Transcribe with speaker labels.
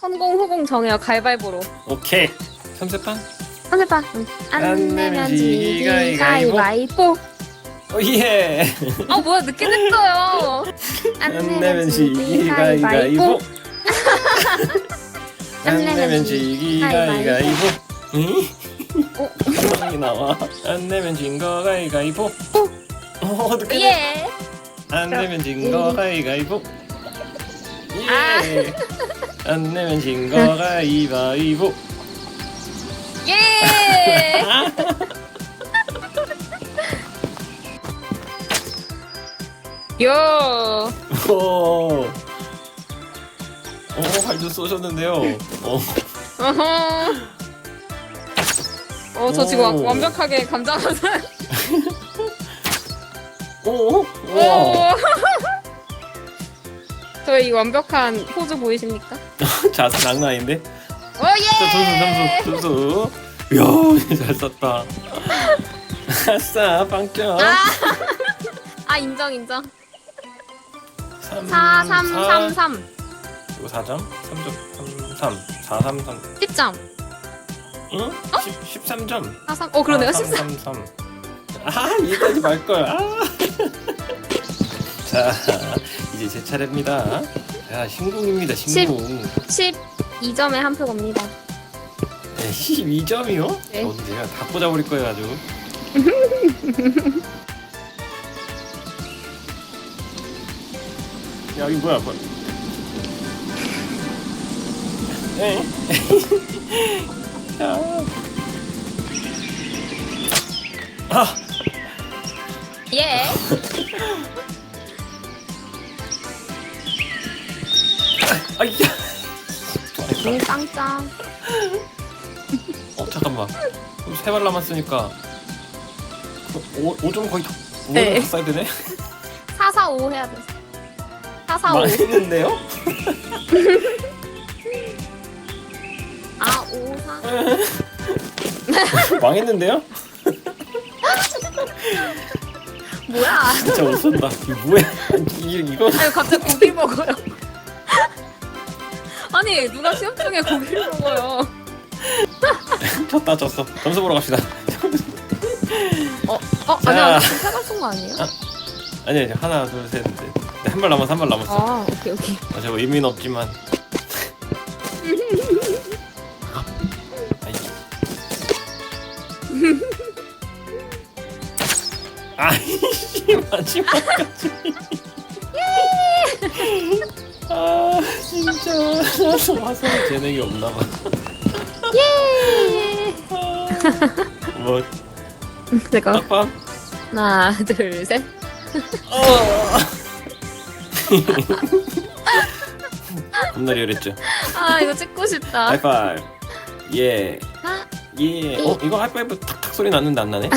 Speaker 1: 선공 후공 정해요 가위바위보로
Speaker 2: 오케이. 삼세판?
Speaker 1: 응. 안 내면 지기 가위바위보
Speaker 2: 오예.
Speaker 1: 아 뭐야 늦게 됐어요
Speaker 2: 안 내면 지기 가위가위보. 안 내면 지기 가위가위보. 응?
Speaker 1: 어?
Speaker 2: 이 나와. 안 내면 진거 가위가위보. 어 어떻게? 예안 내면 진거 가위가위보.
Speaker 1: 아.
Speaker 2: 예. 안 내면 진 거 가위바위보.
Speaker 1: 예! 요!
Speaker 2: 오. 오, 발도 쏘셨는데요. 어.
Speaker 1: 어허. 어, 저 지금
Speaker 2: 오.
Speaker 1: 완- 완벽하게 감자맛을.
Speaker 2: 오.
Speaker 1: 오!
Speaker 2: 우와.
Speaker 1: 저희 이 완벽한 포즈 보이십니까?
Speaker 2: 자세 장난 아닌데?
Speaker 1: 오, 예!
Speaker 2: 점수, 점수, 점수. 이야, 잘 썼다. 아싸, 빵점.
Speaker 1: 아! 아, 인정, 인정.
Speaker 2: 3,
Speaker 1: 4, 3, 3, 3.
Speaker 2: 이거 4점? 3점, 3, 3, 4, 3, 3.
Speaker 1: 10점.
Speaker 2: 응? 10, 13점.
Speaker 1: 4, 3. 어, 그러네요.
Speaker 2: 3,
Speaker 1: 14.
Speaker 2: 3, 3. 아, 여기까지 말걸. 아. 자, 이제 제 차례입니다. 자, 신궁입니다, 신궁.
Speaker 1: 12점에 한표 겁니다.
Speaker 2: 네, 12점이요?
Speaker 1: 네.
Speaker 2: 제가 다 꽂아버릴 거예요, 아주. 야, 이거 뭐야, 뭐야. 에? 야. 아,
Speaker 1: 예!
Speaker 2: 아이야.
Speaker 1: 음, 짱짱.
Speaker 2: 어, 잠깐만. 그럼 세발 남았으니까. 5, 5점 거의 다, 5점
Speaker 1: 네.
Speaker 2: 다 써야 되네?
Speaker 1: 4, 4, 5 해야 돼. 4, 4, 5.
Speaker 2: 망했는데요?
Speaker 1: 아, 5, 4.
Speaker 2: 망했는데요?
Speaker 1: 뭐야?
Speaker 2: 진짜 못 쓴다. 이거 뭐야? 이, 이거
Speaker 1: 아니 갑자기 고기 먹어요. 아니 누가 시험 중에 고기를 먹어요?
Speaker 2: 졌다 졌어. 점수 보러 갑시다.
Speaker 1: 어? 어?
Speaker 2: 자.
Speaker 1: 아니 아니 지금 세발 쏜거 아니에요?
Speaker 2: 아니 아니 하나 둘셋 넷. 네, 한발 남았어 한 발 남았어.
Speaker 1: 아 오케이 오케이.
Speaker 2: 아, 저거 의미는 없지만. 아이씨 마지막까지. 아 진짜 와서 재능이 없나 봐.
Speaker 1: 예.
Speaker 2: 뭐
Speaker 1: 제가
Speaker 2: 딱밤?
Speaker 1: 하나 둘 셋.
Speaker 2: 어. 겁나 리얼했죠.
Speaker 1: 아 이거 찍고 싶다.
Speaker 2: 하이파이브. 예.
Speaker 1: 아,
Speaker 2: 예. 어 이거 하이파이브 탁탁 소리 났는데 안 나네?